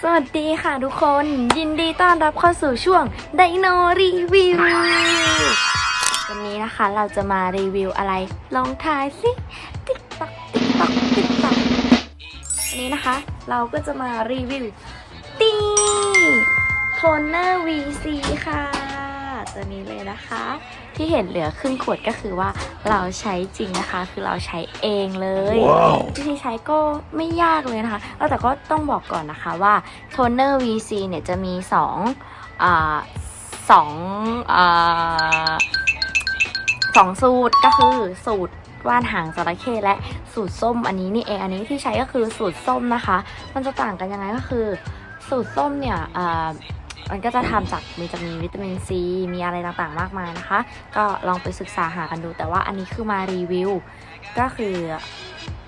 สวัสดีค่ะทุกคน ยินดีต้อนรับเข้าสู่ช่วงไดโนรีวิว วันนี้นะคะเราจะมารีวิวอะไร ลองทายสิติ๊กตักติ๊กตักติ๊กตักวันนี้นะคะ เราก็จะมารีวิวตีโทนเนอร์ VC ค่ะ ตัวนี้เลยนะคะ ที่เห็นเหลือครึ่งขวดก็คือว่าเราใช้จริงนะคะ คือเราใช้เองเลย Wow. วิธีใช้ก็ไม่ยากเลยนะคะแล้วแต่ก็ต้องบอกก่อนนะคะว่าโทนเนอร์ VC เนี่ยจะมี2อ่าสองอ่าสองสูตรก็คือสูตรว่านหางจระเข้และสูตรส้มอันนี้นี่เองอันนี้ที่ใช้ก็คือสูตรส้มนะคะ มันจะต่างกันยังไงก็คือ สูตรส้มเนี่ยอ่า มันก็จะทำจากมีจะมีวิตามินซี มีอะไรต่างๆมากมายนะคะ ก็ลองไปศึกษาหากันดู แต่ว่าอันนี้คือมารีวิว ก็คือ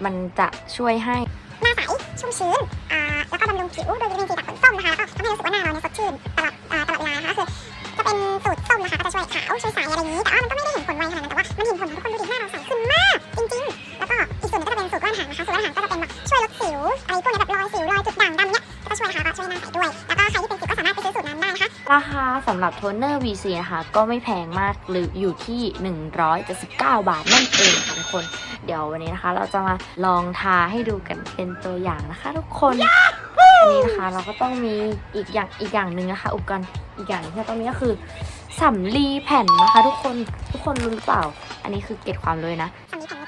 มันจะช่วยให้หน้าใสชุ่มชื้นอ่าแล้วก็บำรุงผิวโดยวิตามินซีจากผลส้มนะคะ แล้วก็ทำให้รู้สึกว่าหน้าเราเนี่ยสดชื่นตลอดอ่าตลอดเวลานะคะก็คือจะเป็นสูตรส้มนะคะก็จะช่วยขาวช่วยใสอะไรอย่างนี้ แต่ว่ามันก็ไม่ได้เห็นผลไวขนาดนั้น แต่ว่ามันเห็นผลทุกคนดูดิหน้าเราใสขึ้นมากจริงๆ แล้วก็อีกส่วนนึงก็จะเป็นสูตรว่านหางนะคะ สูตรว่านหางก็จะเป็นแบบช่วยลดสิวอะไรพวกเนี้ยแบบรอยสิวรอยจุดด่างดำเนี้ยก็ช่วยนะคะก็ช่วยหน้าใสด้วย ราคาสำหรับโทนเนอร์ VC นะคะก็ไม่แพงมากหรืออยู่ที่ 179 บาทนั่นเองค่ะทุกคน เดี๋ยววันนี้นะคะ เราจะมาลองทาให้ดูกันเป็นตัวอย่างนะคะทุกคนอันนี้นะคะเราก็ต้องมีอีกอย่างอีกอย่างหนึ่งนะคะอุปกรณ์อีกอย่างหนึงที่เราต้องมีก็คือสำลีแผ่นนะคะ ทุกคนทุกคนรู้หรือเปล่า อันนี้คือเก็บความเลยนะสำลีแผ่น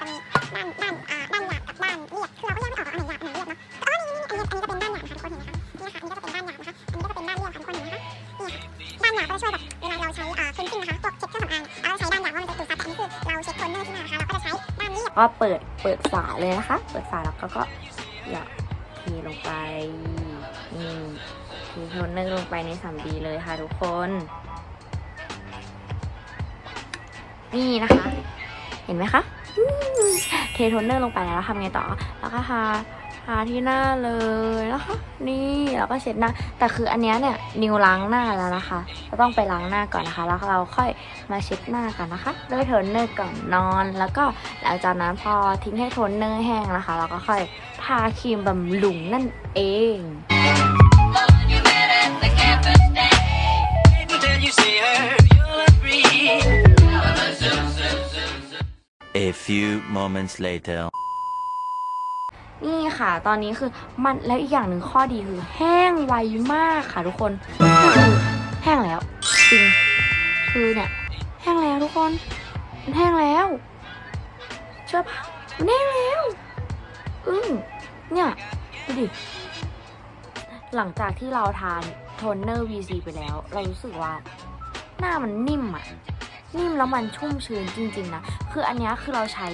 ก็เปิดเปิดฝาเลยนะคะ เปิดฝาแล้วก็ก็หยอดเทลงไปนี่เทโทนเนอร์ลงไปในสามดีเลยค่ะทุกคน นี่นะคะ เห็นไหมคะเทโทนเนอร์ลงไปแล้วทำไงต่อ แล้วก็ทา ทาที่หน้าเลยนะคะ นี่แล้วก็เช็ดหน้า แต่คืออันเนี้ยเนี่ยนิวล้างหน้าแล้วนะคะเราต้องไปล้างหน้าก่อนนะคะ แล้วเราค่อยมาเช็ดหน้ากันนะคะ ด้วยโทนเนอร์ก่อนนอน แล้วก็หลังจากนั้นพอทิ้งให้โทนเนอร์แห้งนะคะ เราก็ค่อยทาครีมบำรุงนั่นเอง A few moments later. นี่ค่ะ ตอนนี้คือมันแล้วอีกอย่างหนึ่งข้อดีคือ แห้งไวมากค่ะทุกคนคือแห้งแล้วจริงคือเนี่ยแห้งแล้วทุกคน มันแห้งแล้วเชื่อปะมันแห้งแล้วอืมเนี่ยดูดิหลังจากที่เราทานโทนเนอร์ VC ไปแล้ว เรารู้สึกว่า หน้ามันนิ่มอะนิ่มแล้วมันชุ่มชื้นจริง ๆ นะ คืออันนี้คือเราใช้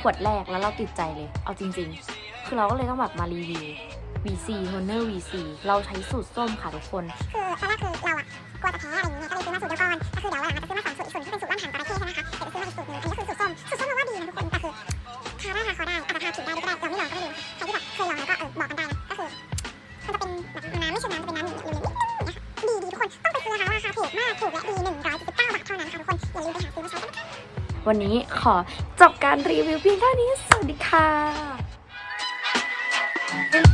ขวดแรกแล้วเราติดใจเลย เอาจริง ๆ คือเราก็เลยต้องแบบมารีวิว VC Toner VC เราใช้สูตรส้มค่ะทุกคน คือตอนแรกคือเราอะกลัวจะแพ้อะไรอย่างเงี้ยก็เลยซื้อมาสูตรเดียวก่อนก็คือเดี๋ยววันหลังอาจจะซื้อมาสองสูตรอีกสูตรที่เป็นสูตรว่านหางจระเข้ใช่ไหมคะเดี๋ยวซื้อมาอีกสูตรหนึงอันนี้คือสูตรส้มสูตรส้มเราว่าดีนะทุกคนแต่คือทาได้ทาคอได้อาจจะทาผิวได้ก็ได้เราไม่ลองก็ไม่รู้ใครที่แบบเคยลองแล้วก็เออบอกกันได้นะก็คือมันจะเป็นแบบน้ำไม่ใช่น้ำจะเป็นน้ำเหลืองๆนิดนึงนะคะดีดีทุกคนต้องไปซื้อนะคะราคาถูกมากถูกและดีหนึ่งร้อยสิบเก้าบาทเท่านั้นค่ะทุกคนอย่าลืมไปหาซื้อมาใช้กันนะคะวันนี้ขอจบการรีวิวเพียงเท่านี้สวัสดีค่ะ Bye.